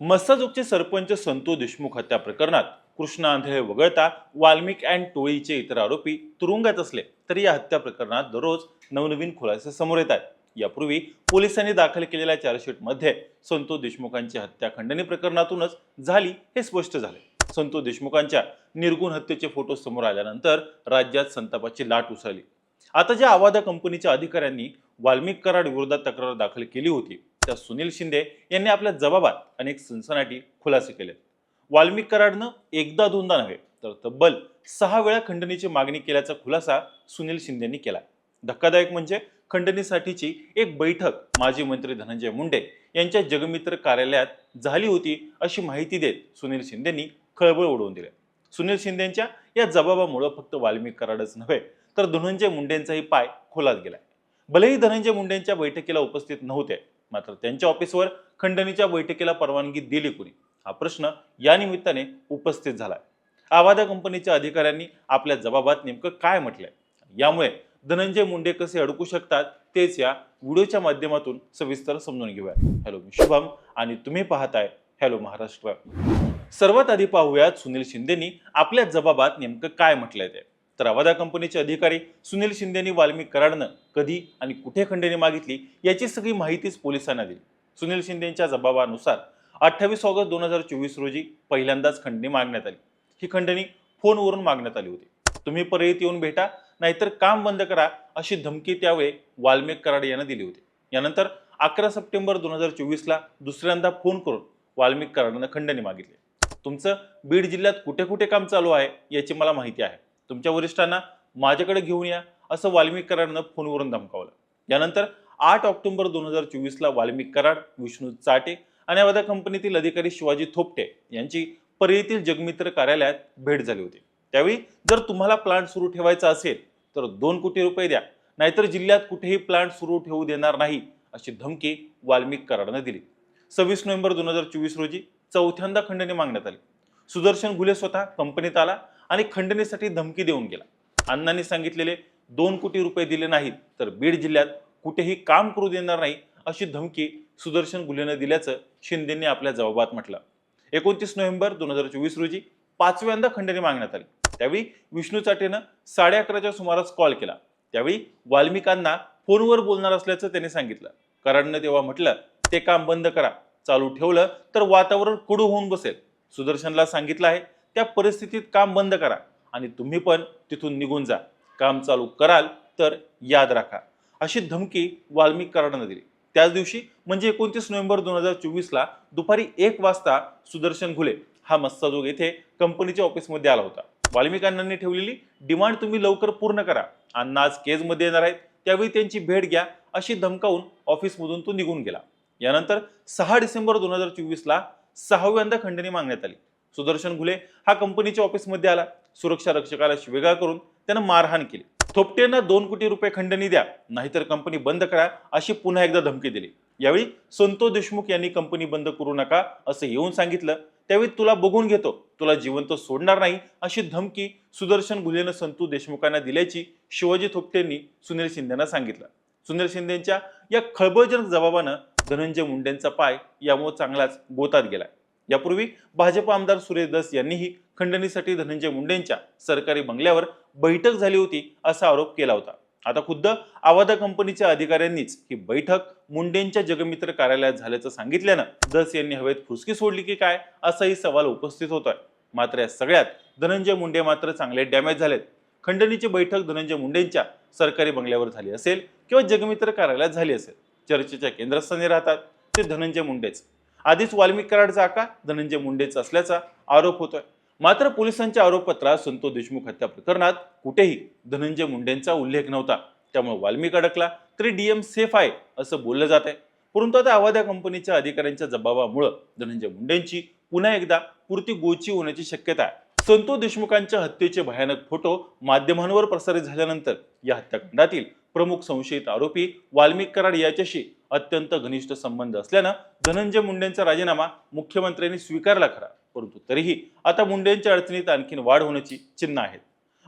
मस्साजोगचे सरपंच संतोष देशमुख हत्या प्रकरणात कृष्णा आंधळे वगळता वाल्मिक अँड टोळीचे इतर आरोपी तुरुंगात असले तरी या हत्या प्रकरणात दररोज नवनवीन खुलासे समोर येत आहेत. यापूर्वी पोलिसांनी दाखल केलेल्या चार्जशीटमध्ये संतोष देशमुखांची हत्या खंडणी प्रकरणातूनच झाली हे स्पष्ट झाले. संतोष देशमुखांच्या निर्गुण हत्येचे फोटो समोर आल्यानंतर राज्यात संतापाची लाट उसळली. आता ज्या आवादा कंपनीच्या अधिकाऱ्यांनी वाल्मिक कराड विरोधात तक्रार दाखल केली होती त्या सुनील शिंदे यांनी आपल्या जबाबात अनेक सनसनाटी खुलासे केले. वाल्मिक कराडनं एकदा दोनदा नव्हे तर तब्बल सहा वेळा खंडणीची मागणी केल्याचा खुलासा सुनील शिंदेंनी केला. धक्कादायक म्हणजे खंडणीसाठीची एक बैठक माजी मंत्री धनंजय मुंडे यांच्या जगमित्र कार्यालयात झाली होती अशी माहिती देत सुनील शिंदेंनी खळबळ उडवून दिली. सुनील शिंदेंच्या या जबाबामुळं फक्त वाल्मिक कराडच नव्हे तर धनंजय मुंडेंचाही पाय खोलात गेलाय. भलेही धनंजय मुंडेंच्या बैठकीला उपस्थित नव्हते मात्र त्यांच्या ऑफिसवर खंडणीच्या बैठकीला परवानगी दिली कुणी? हा प्रश्न या निमित्ताने उपस्थित झालाय. आवादा कंपनीच्या अधिकाऱ्यांनी आपल्या जबाबात नेमकं काय म्हटलंय? यामुळे धनंजय मुंडे कसे अडकू शकतात? तेच या व्हिडिओच्या माध्यमातून सविस्तर समजून घेऊया हॅलो मी शुभम आणि तुम्ही पाहताय हॅलो महाराष्ट्र. सर्वात आधी पाहूयात सुनील शिंदेनी आपल्या जबाबात नेमकं काय म्हटलंय ते. तर अवादा कंपनीचे अधिकारी सुनील शिंदेनी वाल्मिक कराडनं कधी आणि कुठे खंडणी मागितली याची सगळी माहितीच पोलिसांना दिली. सुनील शिंदेच्या जबाबानुसार अठ्ठावीस ऑगस्ट दोन हजार चोवीस रोजी पहिल्यांदाच खंडणी मागण्यात आली. ही खंडणी फोनवरून मागण्यात आली होती. तुम्ही परत येऊन भेटा नाहीतर काम बंद करा अशी धमकी त्यावेळी वाल्मिक कराड यानं दिली होती. यानंतर अकरा सप्टेंबर दोन हजार चोवीसला दुसऱ्यांदा फोन करून वाल्मिक कराडानं खंडणी मागितली. तुमचं बीड जिल्ह्यात कुठे कुठे काम चालू आहे याची मला माहिती आहे. तुमच्या वरिष्ठांना माझ्याकडे घेऊन या असं वाल्मिक कराडनं फोनवरून धमकावलं. यानंतर आठ ऑक्टोबर दोन हजार चोवीसला वाल्मिक कराड विष्णू चाटे आणि अवधा कंपनीतील अधिकारी शिवाजी थोपटे यांची परळीतील जगमित्र कार्यालयात भेट झाली होती. त्यावेळी जर तुम्हाला प्लांट सुरू ठेवायचा असेल तर दोन कोटी रुपये द्या. नाहीतर जिल्ह्यात कुठेही प्लांट सुरू ठेवू देणार नाही अशी धमकी वाल्मिक कराडनं दिली. सव्वीस नोव्हेंबर दोन हजार चोवीस रोजी चौथ्यांदा खंडणी मागण्यात आली. सुदर्शन घुले स्वतः कंपनीत आला आणि खंडणीसाठी धमकी देऊन गेला. अण्णांनी सांगितलेले दोन कोटी रुपये दिले नाहीत तर बीड जिल्ह्यात कुठेही काम करू देणार नाही अशी धमकी सुदर्शन गुलेनं दिल्याचं शिंदेंनी आपल्या जबाबात म्हटलं. एकोणतीस नोव्हेंबर दोन हजार चोवीस रोजी पाचव्यांदा खंडणी मागण्यात आली. त्यावेळी विष्णू चाटेनं साडे अकराच्या सुमारास कॉल केला. त्यावेळी वाल्मिकांना फोनवर बोलणार असल्याचं त्यांनी सांगितलं. कराडनं तेव्हा म्हटलं ते काम बंद करा. चालू ठेवलं तर वातावरण कडू होऊन बसेल. सुदर्शनला सांगितलं आहे त्या परिस्थितीत काम बंद करा आणि तुम्ही पण तिथून निघून जा. काम चालू कराल तर याद राखा. अशी धमकी वाल्मिक कराडानं दिली. त्याच दिवशी म्हणजे एकोणतीस नोव्हेंबर दोन हजार चोवीसला दुपारी एक वाजता सुदर्शन घुले हा मस्साजोग येथे कंपनीच्या ऑफिसमध्ये आला होता. वाल्मिकांनी ठेवलेली डिमांड तुम्ही लवकर पूर्ण करा अण्णा आज केजमध्ये येणार आहेत त्यावेळी त्यांची भेट घ्या अशी धमकावून ऑफिसमधून तो निघून गेला. यानंतर सहा डिसेंबर दोन हजार चोवीसला सहाव्यांदा खंडणी मागण्यात आली. सुदर्शन घुले हा कंपनीच्या ऑफिसमध्ये आला. सुरक्षा रक्षकाला शिवेगाळ करून त्यानं मारहाण केली. थोपटेंना दोन कोटी रुपये खंडणी द्या नाहीतर कंपनी बंद करा अशी पुन्हा एकदा धमकी दिली. यावेळी संतोष देशमुख यांनी कंपनी बंद करू नका असं येऊन सांगितलं. त्यावेळी तुला बघून घेतो तुला जिवंत सोडणार नाही अशी धमकी सुदर्शन घुलेनं संतू देशमुखांना दिल्याची शिवाजी थोपटेंनी सुनील शिंदेना सांगितलं. सुनील शिंदेच्या या खळबळजनक जबाबानं धनंजय मुंडेंचा पाय यामुळे चांगलाच गोतात गेला यापूर्वी भाजप आमदार सुरेश दस यांनीही खंडणीसाठी धनंजय मुंडेंच्या सरकारी बंगल्यावर बैठक झाली होती असा आरोप केला होता. आता खुद्द आवादा कंपनीच्या अधिकाऱ्यांनीच ही बैठक मुंडेंच्या जगमित्र कार्यालयात झाल्याचं सांगितल्यानं दस यांनी हवेत फुसकी सोडली की काय असाही सवाल उपस्थित होतोय. मात्र या सगळ्यात धनंजय मुंडे मात्र चांगले डॅमेज झालेत. खंडणीची बैठक धनंजय मुंडेंच्या सरकारी बंगल्यावर झाली असेल किंवा जगमित्र कार्यालयात झाली असेल चर्चेच्या केंद्रस्थानी राहतात ते धनंजय मुंडेच. आधीच वाल्मिक कराडचा आकार धनंजय मुंडेचा असल्याचा आरोप होतोय. मात्र पोलिसांच्या आरोपपत्रात संतोष देशमुख हत्या प्रकरणात कुठेही धनंजय मुंडेंचा उल्लेख नव्हता. त्यामुळे वाल्मिक अडकला तरी डीएम सेफ आहे असं बोललं जात आहे परंतु आता अवाध्या कंपनीच्या अधिकाऱ्यांच्या जबाबामुळं धनंजय मुंडेंची पुन्हा एकदा पुरती गोची होण्याची शक्यता आहे. संतोष देशमुखांच्या हत्येचे भयानक फोटो माध्यमांवर प्रसारित झाल्यानंतर या हत्याकांडातील प्रमुख संशयित आरोपी वाल्मिक कराड याच्याशी अत्यंत घनिष्ठ संबंध असल्यानं धनंजय मुंडेंचा राजीनामा मुख्यमंत्र्यांनी स्वीकारला खरा. परंतु तरीही आता मुंडेंच्या अडचणीत आणखीन वाढ होण्याची चिन्ह आहेत.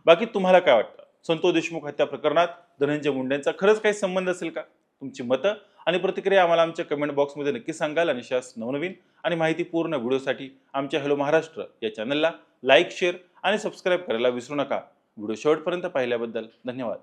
बाकी तुम्हाला काय वाटतं? संतोष देशमुख हत्या प्रकरणात धनंजय मुंडेंचा खरंच काही संबंध असेल का? तुमची मतं आणि प्रतिक्रिया आम्हाला आमच्या कमेंट बॉक्समध्ये नक्की सांगाल. आणि शास नवनवीन आणि माहितीपूर्ण व्हिडिओसाठी आमच्या हॅलो महाराष्ट्र या चॅनलला लाईक शेअर आणि सबस्क्राईब करायला विसरू नका. व्हिडिओ शेवटपर्यंत पाहिल्याबद्दल धन्यवाद.